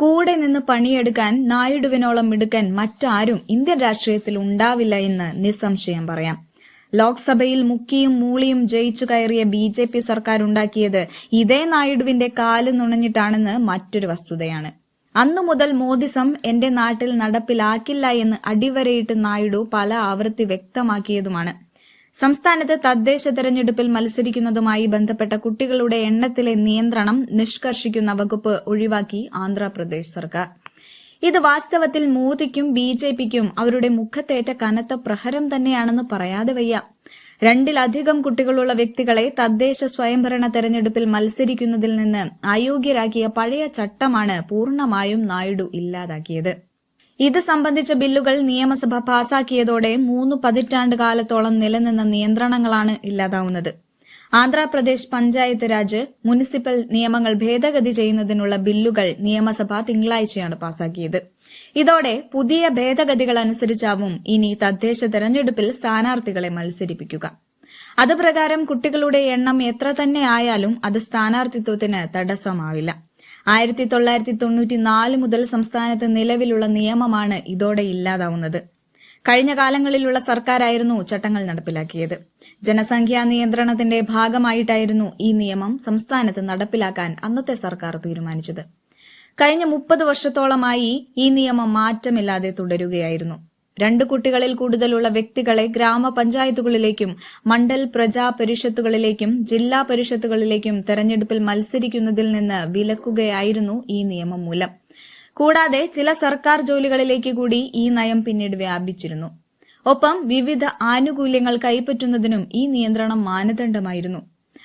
കൂടെ നിന്ന് പണിയെടുക്കാൻ നായിഡുവിനോളം മിടുക്കൻ മറ്റാരും ഇന്ത്യൻ രാഷ്ട്രീയത്തിൽ ഉണ്ടാവില്ല എന്ന് നിസ്സംശയം പറയാം. ലോക്സഭയിൽ മുക്കിയും മൂളിയും ജയിച്ചു കയറിയ ബി ജെ പി സർക്കാർ ഉണ്ടാക്കിയത് ഇതേ നായിഡുവിന്റെ കാൽ നുണഞ്ഞിട്ടാണെന്ന് മറ്റൊരു വസ്തുതയാണ്. അന്നു മുതൽ മോദിസം എന്റെ നാട്ടിൽ നടപ്പിലാക്കില്ല എന്ന് അടിവരയിട്ട് നായിഡു പല ആവൃത്തി വ്യക്തമാക്കിയതുമാണ്. സംസ്ഥാനത്ത് തദ്ദേശ തെരഞ്ഞെടുപ്പിൽ മത്സരിക്കുന്നതുമായി ബന്ധപ്പെട്ട കുട്ടികളുടെ എണ്ണത്തിലെ നിയന്ത്രണം നിഷ്കർഷിക്കുന്ന വകുപ്പ് ഒഴിവാക്കി ആന്ധ്രാപ്രദേശ് സർക്കാർ. ഇത് വാസ്തവത്തിൽ മോദിക്കും ബി ജെ പിക്കും അവരുടെ മുഖത്തേറ്റ കനത്ത പ്രഹരം തന്നെയാണെന്ന് പറയാതെ വയ്യ. രണ്ടിലധികം കുട്ടികളുള്ള വ്യക്തികളെ തദ്ദേശ സ്വയംഭരണ തെരഞ്ഞെടുപ്പിൽ മത്സരിക്കുന്നതിൽ നിന്ന് അയോഗ്യരാക്കിയ പഴയ ചട്ടമാണ് പൂർണമായും നായിഡു ഇല്ലാതാക്കിയത്. ഇത് സംബന്ധിച്ച ബില്ലുകൾ നിയമസഭ പാസാക്കിയതോടെ മൂന്ന് പതിറ്റാണ്ട് കാലത്തോളം നിലനിന്ന നിയന്ത്രണങ്ങളാണ് ഇല്ലാതാവുന്നത്. ആന്ധ്രാപ്രദേശ് പഞ്ചായത്ത് രാജ് മുനിസിപ്പൽ നിയമങ്ങൾ ഭേദഗതി ചെയ്യുന്നതിനുള്ള ബില്ലുകൾ നിയമസഭ തിങ്കളാഴ്ചയാണ് പാസാക്കിയത്. ഇതോടെ പുതിയ ഭേദഗതികൾ അനുസരിച്ചാവും ഇനി തദ്ദേശ തെരഞ്ഞെടുപ്പിൽ സ്ഥാനാർത്ഥികളെ മത്സരിപ്പിക്കുക. അതുപ്രകാരം കുട്ടികളുടെ എണ്ണം എത്ര തന്നെ ആയാലും അത് സ്ഥാനാർത്ഥിത്വത്തിന് തടസ്സമാവില്ല. ആയിരത്തി തൊള്ളായിരത്തി തൊണ്ണൂറ്റി നാല് മുതൽ സംസ്ഥാനത്ത് നിലവിലുള്ള നിയമമാണ് ഇതോടെ ഇല്ലാതാവുന്നത്. കഴിഞ്ഞ കാലങ്ങളിലുള്ള സർക്കാരായിരുന്നു ചട്ടങ്ങൾ നടപ്പിലാക്കിയത്. ജനസംഖ്യാ നിയന്ത്രണത്തിന്റെ ഭാഗമായിട്ടായിരുന്നു ഈ നിയമം സംസ്ഥാനത്ത് നടപ്പിലാക്കാൻ അന്നത്തെ സർക്കാർ തീരുമാനിച്ചത്. കഴിഞ്ഞ മുപ്പത് വർഷത്തോളമായി ഈ നിയമം മാറ്റമില്ലാതെ തുടരുകയായിരുന്നു. രണ്ട് കുട്ടികളിൽ കൂടുതലുള്ള വ്യക്തികളെ ഗ്രാമപഞ്ചായത്തുകളിലേക്കും മണ്ഡൽ പ്രജാ പരിഷത്തുകളിലേക്കും ജില്ലാ പരിഷത്തുകളിലേക്കും തെരഞ്ഞെടുപ്പിൽ മത്സരിക്കുന്നതിൽ നിന്ന് വിലക്കുകയായിരുന്നു ഈ നിയമം മൂലം. കൂടാതെ ചില സർക്കാർ ജോലികളിലേക്ക് കൂടി ഈ നയം പിന്നീട് വ്യാപിച്ചിരുന്നു. ഒപ്പം വിവിധ ആനുകൂല്യങ്ങൾ കൈപ്പറ്റുന്നതിനും ഈ നിയന്ത്രണം മാനദണ്ഡമായിരുന്നു.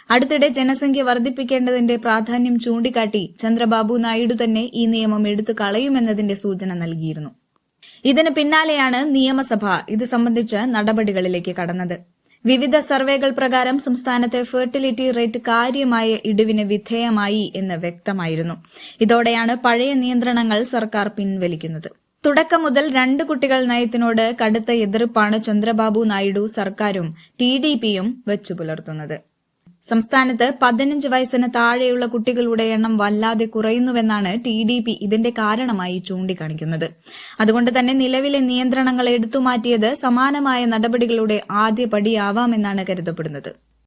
അടുത്തിടെ ജനസംഖ്യ വർദ്ധിപ്പിക്കേണ്ടതിന്റെ പ്രാധാന്യം ചൂണ്ടിക്കാട്ടി ചന്ദ്രബാബു നായിഡു തന്നെ ഈ നിയമം എടുത്തു കളയുമെന്നതിന്റെ സൂചന നൽകിയിരുന്നു. ഇതിന് പിന്നാലെയാണ് നിയമസഭ. ഇത് സംബന്ധിച്ച് നടപടികളിലേക്ക് കടന്നത്. വിവിധ സർവേകൾ പ്രകാരം സംസ്ഥാനത്തെ ഫെർട്ടിലിറ്റി റേറ്റ് കാര്യമായ ഇടിവിന് വിധേയമായി എന്ന് വ്യക്തമായിരുന്നു. ഇതോടെയാണ് പഴയ നിയന്ത്രണങ്ങൾ സർക്കാർ പിൻവലിക്കുന്നത്. തുടക്കം മുതൽ രണ്ട് കുട്ടികൾ നയത്തിനോട് കടുത്ത എതിർപ്പാണ് ചന്ദ്രബാബു നായിഡു സർക്കാരും ടി ഡി പിയും വെച്ചുപുലർത്തുന്നത്. സംസ്ഥാനത്ത് പതിനഞ്ച് വയസ്സിന് താഴെയുള്ള കുട്ടികളുടെ എണ്ണം വല്ലാതെ കുറയുന്നുവെന്നാണ് ടി ഡി പി ഇതിന്റെ കാരണമായി ചൂണ്ടിക്കാണിക്കുന്നത്. അതുകൊണ്ട് തന്നെ നിലവിലെ നിയന്ത്രണങ്ങൾ എടുത്തുമാറ്റിയത് സമാനമായ നടപടികളുടെ ആദ്യ പടിയാവാമെന്നാണ് കരുതപ്പെടുന്നത്.